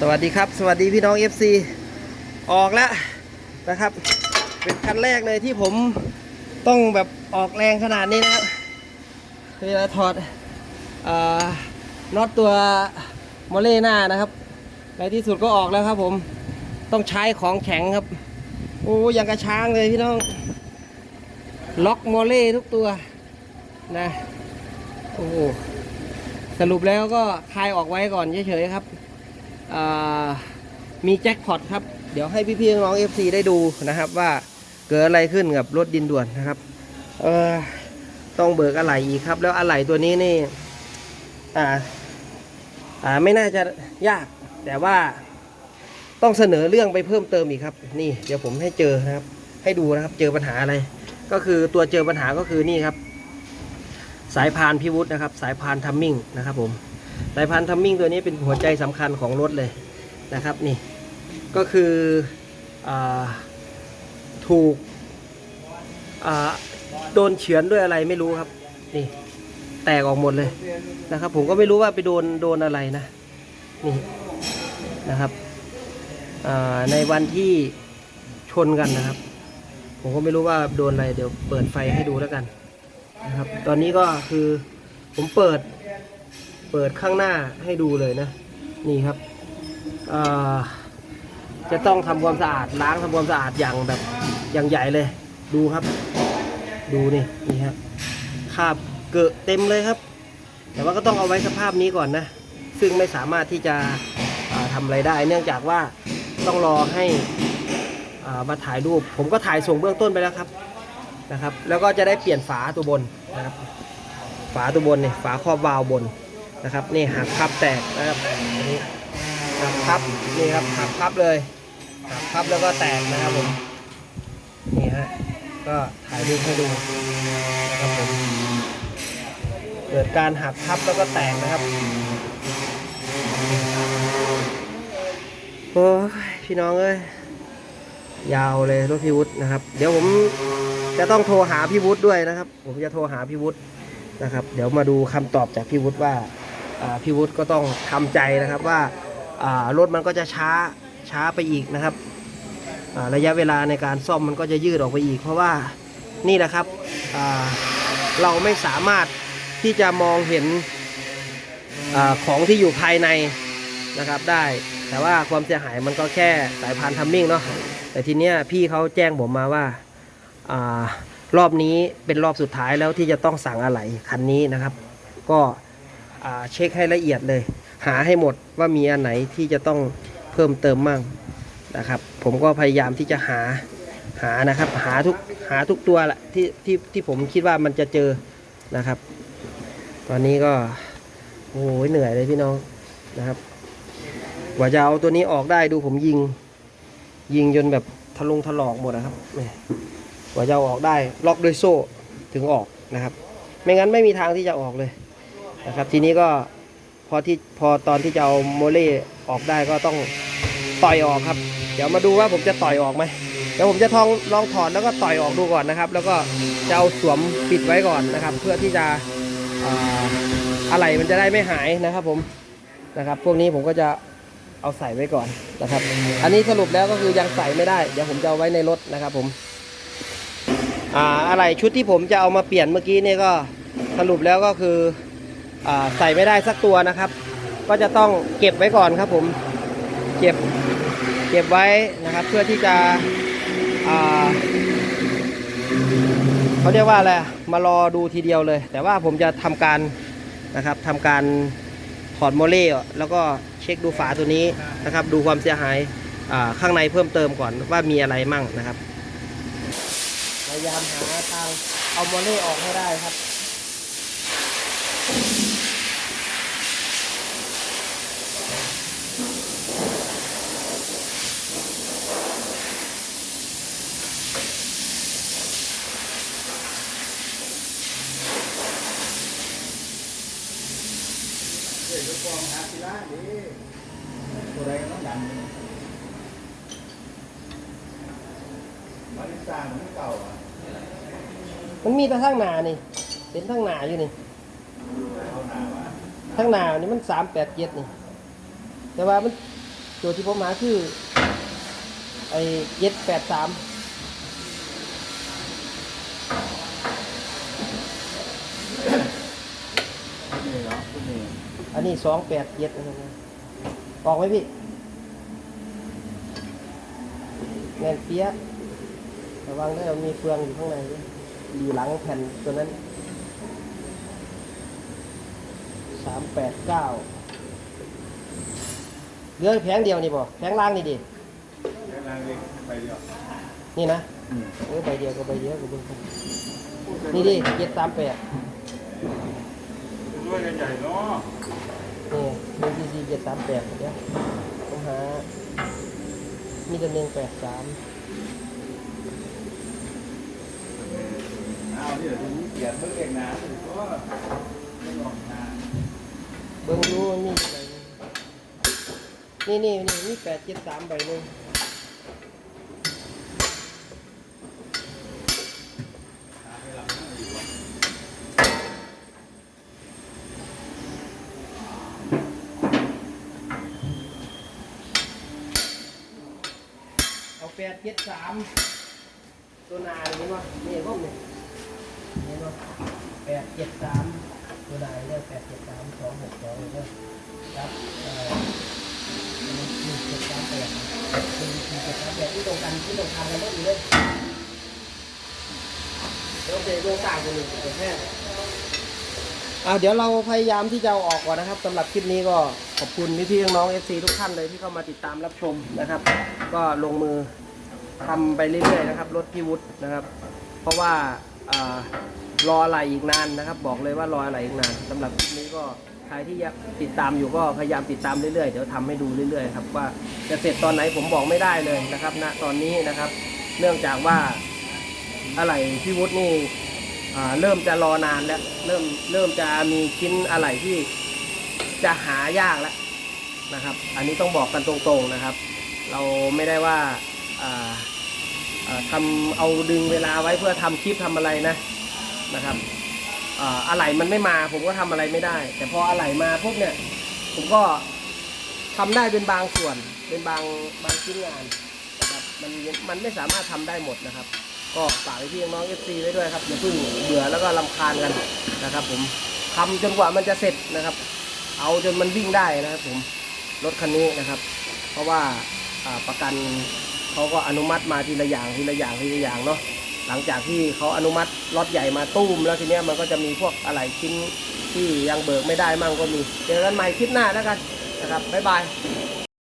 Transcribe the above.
สวัสดีครับ สวัสดีพี่น้อง FC ออกแล้วนะครับ เป็นคันแรกเลยที่ผมต้องแบบออกแรงขนาดนี้นะครับเวลาถอดอ่าน็อตตัวโมเล่หน้านะครับ ในที่สุดก็ออกแล้วครับผมต้องใช้ของแข็งครับ โอ้ยังกระช้างเลยพี่น้อง ล็อกโมเล่ทุกตัวนะโอ้โหสรุปแล้วก็คลายออกไว้ก่อนเฉยๆครับ มีแจ็คพอตครับ เดี๋ยวให้พี่ๆน้องๆ FC ได้ดูนะครับ ว่าเกิดอะไรขึ้นกับรถดินด่วนนะครับเออต้องเบิกอะไหล่อีกครับ แล้วอะไหล่ตัวนี้นี่อ่าอ่าไม่น่าจะยาก แต่ว่าต้องเสนอเรื่องไปเพิ่มเติมอีกครับ นี่เดี๋ยวผมให้เจอนะครับ ให้ดูนะครับ เจอปัญหาอะไร ก็คือตัวเจอปัญหาก็คือนี่ครับ สายพานพิวุฒนะครับ สายพานทัมมิ่งนะครับผม สายพานทัมมิ่งตัวนี้เป็นหัวใจสำคัญของรถเลยนะครับนี่ก็คืออถูกโดนเฉือนด้วยอะไรไม่รู้ครับนี่แตกออกหมดเลยนะครับ ผมก็ไม่รู้ว่าไปโดนโดนอะไรนะนี่นะครับในวันที่ชนกันนะครับ ผมก็ไม่รู้ว่าโดนอะไรเดี๋ยวเปิดไฟให้ดูแล้วกันนะครับ ตอนนี้ก็คือผมเปิด เปิดข้างหน้าให้ดูเลยนะ นี่ครับจะต้องทำความสะอาดล้างทำความสะอาดอย่างแบบอย่างใหญ่เลย ดูครับ ดูนี่นี่ครับคราบเกอะเต็มเลยครับ แต่ว่าก็ต้องเอาไว้สภาพนี้ก่อนนะ ซึ่งไม่สามารถที่จะทำอะไรได้ เนื่องจากว่าต้องรอให้อ่ามาถ่ายรูป ผมก็ถ่ายส่งเบื้องต้นไปแล้วครับนะครับ แล้วก็จะได้เปลี่ยนฝาตัวบนนะครับ ฝาตัวบนเนี่ยฝาครอบวาล์วบน นะครับนี่หักพับแตกนะครับหักพับนี่ครับหักพับเลยหักพับแล้วก็แตกนะครับผมนี่ฮะก็ถ่ายรูปให้ดูนะครับผมเกิดการหักพับแล้วก็แตกนะครับโอ้ยพี่น้องเอ้ยยาวเลยรถพี่วุฒินะครับ เดี๋ยวผมจะต้องโทรหาพี่วุฒิด้วยนะครับ ผมจะโทรหาพี่วุฒินะครับ เดี๋ยวมาดูคำตอบจากพี่วุฒิว่า พี่วุฒิก็ต้องทำใจนะครับว่ารถมันก็จะช้าช้าไปอีกนะครับระยะเวลาในการซ่อมมันก็จะยืดออกไปอีก เพราะว่านี่แหละครับเราไม่สามารถที่จะมองเห็นอของที่อยู่ภายในนะครับได้ แต่ว่าความเสียหายมันก็แค่สายพานทัมมิ่งเนาะแต่ทีเนี้ยพี่เขาแจ้งผมมาว่าอารอบนี้เป็นรอบสุดท้ายแล้วที่จะต้องสั่งอะไหล่คันนี้นะครับ ก็ เช็คให้ละเอียดเลย หาให้หมดว่ามีอันไหนที่จะต้องเพิ่มเติมมั่งนะครับ ผมก็พยายามที่จะหาหานะครับ หาทุกหาทุกตัวแหละที่ที่ที่ผมคิดว่ามันจะเจอนะครับ ตอนนี้ก็โอ้ยเหนื่อยเลยพี่น้องนะครับกว่าจะเอาตัวนี้ออกได้ดูผมยิง ยิงจนแบบทะลุงถลอกหมดนะครับกว่าจะเอาออกได้ล็อกด้วยโซ่ถึงออกนะครับ ไม่งั้นไม่มีทางที่จะออกเลย นะครับ ทีนี้ก็พอที่พอตอนที่จะเอาโมเล่ออกได้ก็ต้องต่อยออกครับ เดี๋ยวมาดูว่าผมจะต่อยออกไหมเดี๋ยวผมจะทองลองถอดแล้วก็ต่อยออกดูก่อนนะครับ แล้วก็จะเอาสวมปิดไว้ก่อนนะครับ เพื่อที่จะอะไรมันจะได้ไม่หายนะครับผมนะครับ พวกนี้ผมก็จะเอาใส่ไว้ก่อนนะครับ อันนี้สรุปแล้วก็คือยังใส่ไม่ได้ เดี๋ยวผมจะเอาไว้ในรถนะครับผมอ่าอะไรชุดที่ผมจะเอามาเปลี่ยนเมื่อกี้เนี่ยก็สรุปแล้วก็คือ ใส่ไม่ได้สักตัวนะครับ ก็จะต้องเก็บไว้ก่อนครับผมเก็บเก็บไว้นะครับ เพื่อที่จะเขาเรียกว่าอะไรมารอดูทีเดียวเลย แต่ว่าผมจะทำการนะครับทำการถอดโมเล่แล้วก็เช็คดูฝาตัวนี้นะครับ ดูความเสียหายาข้างในเพิ่มเติมก่อนว่ามีอะไรมั่งนะครับพยายามหาทางเอาโมเล่ออกให้ได้ครับ ตัวใดก็ต้องดันมันสร้ามันเก่าอะมันมีแต่ทั้งหนานี่เป็นทั้งหนาอยู่นี่เอาหนาวะทั้งหนานี่มันสามแปดเจ็ดนี่ แต่ว่ามันตัวที่ผมหาคือไอ้เจ็ดแปดสาม นี่เหรอที่นี่ อั นนี้สองแปดเจ็ดนะครับออกไหมพี่แน่นเปี้ยะระวังได้มีเฟืองอยู่ข้างในด้วยอยู่หลังแผ่นตัวนั้นสามแปดเก้าเหลือแผงเดียวนี่บ่แผงล่างนี่ดิแค่นั้นเองไปเดียวนี่นะอืมเออใบเดียวก็ใบเดียวก็เบิ่งกันนี่ดิเจ็ดสามแปดด้วยใหญ่ๆเนาะ นี่หนึ่งซีซีเจ็ดสามแปดเดี๋ยวผมหา มีแต่หนึ่งแปดสามเอาที่เดี๋ยวดูเกียรติเพิ่งเองนะก็ไม่ออกนะเบิ่งดูมันมีใบหนึ่นี่นี่นี่มีแปดเจ็ดสามใบหนึ่ง หาให้หลังนั่งดีกว่า เอา แปดเจ็ดสามตัวนาเห็นป่ะนี่เห็นป่ะนี่เห็นป่ะแปดเจ็ดสามตัวนาเนี่ยแปดเจ็ดสามสองหกสองเนี่ยครับเอ่อหนึ่งเจ็ดสามแปดหนึ่งสี่เจ็ดสามแปดที่ตรงกันที่ตรงกันกันหมดเลยเดี๋ยวเดี๋ยวโยงต่างกันหนึ่งเป็นแค่อ่าเดี๋ยวเราพยายามที่จะเอาออกก่อนนะครับสำหรับคลิปนี้ก็ขอบคุณพี่ๆน้องๆ FC ทุกท่านเลยที่เข้ามาติดตามรับชมนะครับ ก็ลงมือ ทำไปเรื่อยๆนะครับรถพี่วุฒินะครับ เพราะว่าอรออะไรอีกนานนะครับ บอกเลยว่ารออะไรอีกนานสำหรับคลิปนี้ก็ใครที่ติดตามอยู่ก็พยายามติดตามเรื่อยๆเดี๋ยวทำให้ดูเรื่อยๆครับว่าจะเสร็จตอนไหนผมบอกไม่ได้เลยนะครับณตอนนี้นะครับ เนื่องจากว่าอะไรพี่วุฒินี่เริ่มจะรอนานแล้ว เริ่มเริ่มจะมีชิ้นอะไรที่จะหายากแล้วนะครับ อันนี้ต้องบอกกันตรงๆนะครับ เราไม่ได้ว่า ทำเอาดึงเวลาไว้เพื่อทำคลิปทำอะไรนะนะครับอ่าอะไรมันไม่มา ผมก็ทำอะไรไม่ได้ แต่พออะไรมาปุ๊บเนี่ย ผมก็ทำได้เป็นบางส่วน เป็นบางบางชิ้นงานนะครับมันมันไม่สามารถทำได้หมดนะครับ ก็ฝากพี่น้องเอฟซีไว้ด้วยครับอย่าเพิ่งเบื่อแล้วก็ลำคาญกันนะครับ ผมทำจนกว่ามันจะเสร็จนะครับ เอาจนมันวิ่งได้นะครับ ผมรถคันนี้นะครับ เพราะว่าประกัน เขาก็อนุมัติมาทีละอย่างทีละอย่างทีละอย่างเนาะหลังจากที่เขาอนุมัติรถใหญ่มาตู้มแล้วทีเนี้ยมันก็จะมีพวกอะไรชิ้นที่ยังเบิกไม่ได้มั่งก็มี เจอกันใหม่คลิปหน้าแล้วกันนะครับบ๊ายบาย